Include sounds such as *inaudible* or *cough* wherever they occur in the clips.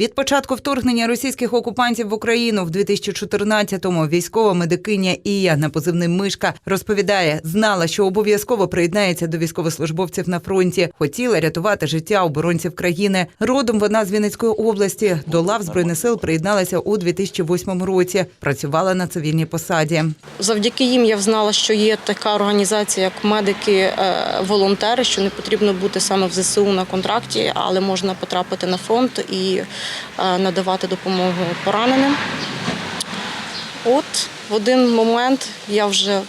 Від початку вторгнення російських окупантів в Україну в 2014-му військова медикиня Ія на позивний Мишка розповідає, знала, що обов'язково приєднається до військовослужбовців на фронті. Хотіла рятувати життя оборонців країни. Родом вона з Вінницької області. До лав збройних сил приєдналася у 2008 році. Працювала на цивільній посаді. Завдяки їм я знала, що є така організація, як медики-волонтери, що не потрібно бути саме в ЗСУ на контракті, але можна потрапити на фронт і е, надавати допомогу пораненим. От в один момент я вже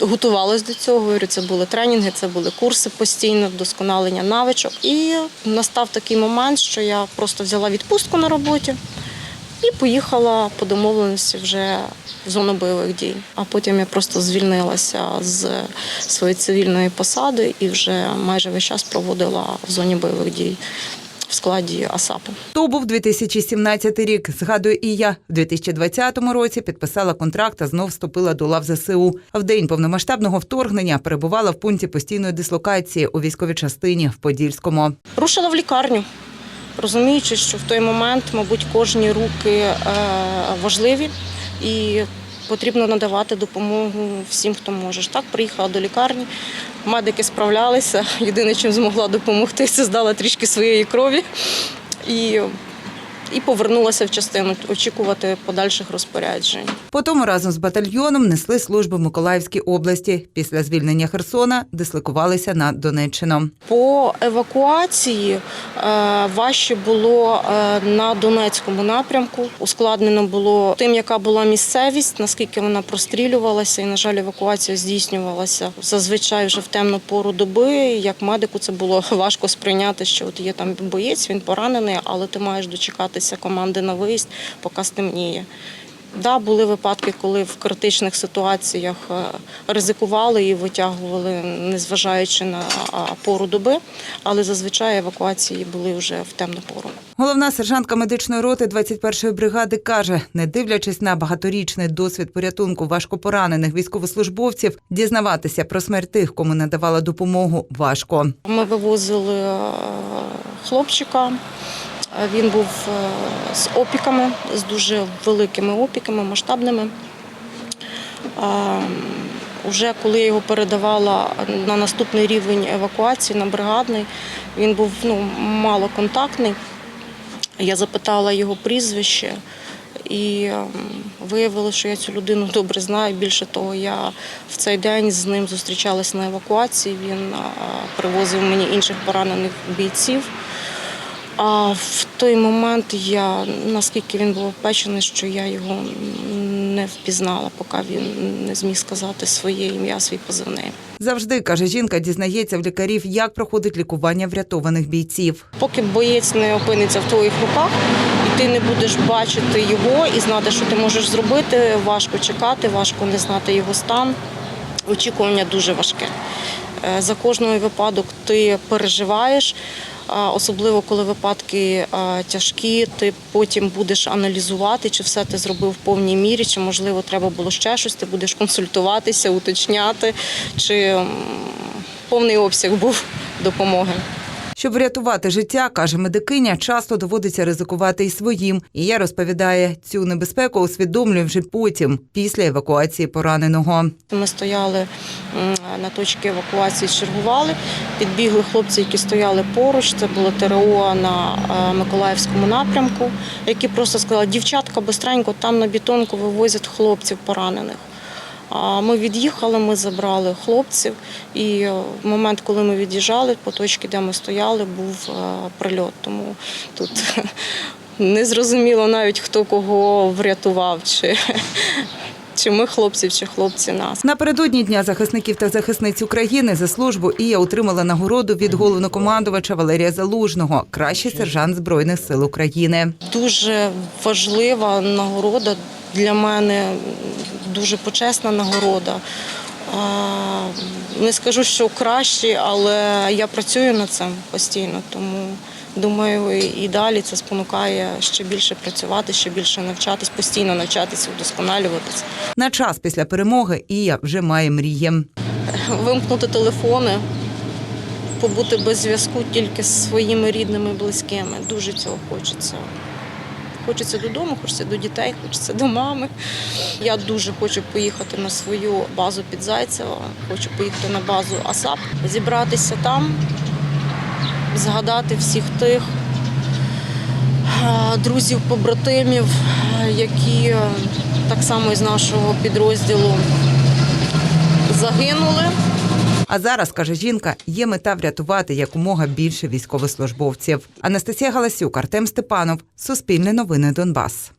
готувалась до цього. Говорю, це були тренінги, це були курси постійно, вдосконалення навичок. І настав такий момент, що я просто взяла відпустку на роботі і поїхала по домовленості вже в зону бойових дій. А потім я просто звільнилася з своєї цивільної посади і вже майже весь час проводила в зоні бойових дій в складі АСАПу. То був 2017 рік. Згадує і я. В 2020 році підписала контракт та знов вступила до лав ЗСУ. В день повномасштабного вторгнення перебувала в пункті постійної дислокації у військовій частині в Подільському. Рушила в лікарню, розуміючи, що в той момент, мабуть, кожні руки е, важливі і потрібно надавати допомогу всім, хто може. Так, приїхала до лікарні, медики справлялися. Єдине, чим змогла допомогти, це здала трішки своєї крові і, і повернулася в частину очікувати подальших розпоряджень. Потім разом з батальйоном несли службу в Миколаївській області. Після звільнення Херсона дислокувалися на Донеччину. По евакуації е, важче було е, на Донецькому напрямку. Ускладнено було тим, яка була місцевість, наскільки вона прострілювалася, і, на жаль, евакуація здійснювалася зазвичай вже в темну пору доби. Як медику це було *laughs* важко сприйняти, що от є там боєць, він поранений, але ти маєш дочекатися команди на виїзд, поки стемніє. Да, були випадки, коли в критичних ситуаціях е, ризикували і витягували, незважаючи на пору доби, але зазвичай евакуації були вже в темну пору. Головна сержантка медичної роти 21-ї бригади каже, не дивлячись на багаторічний досвід порятунку важкопоранених військовослужбовців, дізнаватися про смерть тих, кому надавала допомогу, важко. Ми вивозили е, хлопчика. Е, Він був е, з опіками, з дуже великими опіками, масштабними. Е, Уже коли я його передавала на наступний рівень евакуації, на бригадний, він був ну, малоконтактний. Я запитала його прізвище і ем, виявилося, що я цю людину добре знаю. Більше того, я в цей день з ним зустрічалася на евакуації. Він привозив мені інших поранених бійців. А в той момент я наскільки він був опечений, що я його не впізнала, поки він не зміг сказати своє ім'я, свій позивний. Завжди каже жінка, дізнається в лікарів, як проходить лікування врятованих бійців. Поки боєць не опиниться в твоїх руках, і ти не будеш бачити його і знати, що ти можеш зробити, важко чекати, важко не знати його стан. Очікування дуже важке. Е, За кожний випадок ти переживаєш. Особливо коли випадки тяжкі, ти потім будеш аналізувати, чи все ти зробив в повній мірі, чи можливо треба було ще щось. Ти будеш консультуватися, уточняти, чи повний обсяг був допомоги. Щоб врятувати життя, каже медикиня, часто доводиться ризикувати і своїм. І я розповідає, цю небезпеку усвідомлює вже потім, після евакуації пораненого. Ми стояли на точці евакуації, чергували. Підбігли хлопці, які стояли поруч. Це було ТРО на е, Миколаївському напрямку, які просто сказали, дівчатка, бистренько, там на бетонку вивозять хлопців поранених. А Ми від'їхали, ми забрали хлопців, і е, в момент, коли ми від'їжджали по точці, де ми стояли, був е, прильот. Тому тут *laughs* не зрозуміло навіть хто кого врятував, чи, *laughs* чи ми хлопців, чи хлопці нас. Напередодні дня захисників та захисниць України за службу Ія отримала нагороду від головнокомандувача Валерія Залужного, кращий сержант збройних сил України. Дуже важлива нагорода для мене, дуже почесна нагорода. Не скажу, що краще, але я працюю над цим постійно, тому думаю, і далі це спонукає ще більше працювати, ще більше навчатись, постійно навчатися, вдосконалюватися. На час після перемоги Ія вже має мрії. Вимкнути телефони, побути без зв'язку тільки з своїми рідними, близькими. Дуже цього хочеться. Хочеться додому, хочеться до дітей, хочеться до мами. Я дуже хочу поїхати на свою базу під Зайцево, хочу поїхати на базу АСАП, зібратися там, згадати всіх тих е, друзів, побратимів, е, які е, так само із нашого підрозділу загинули. А зараз каже жінка, є мета врятувати якомога більше військовослужбовців. Анастасія Галасюк, Артем Степанов, Суспільне новини Донбас.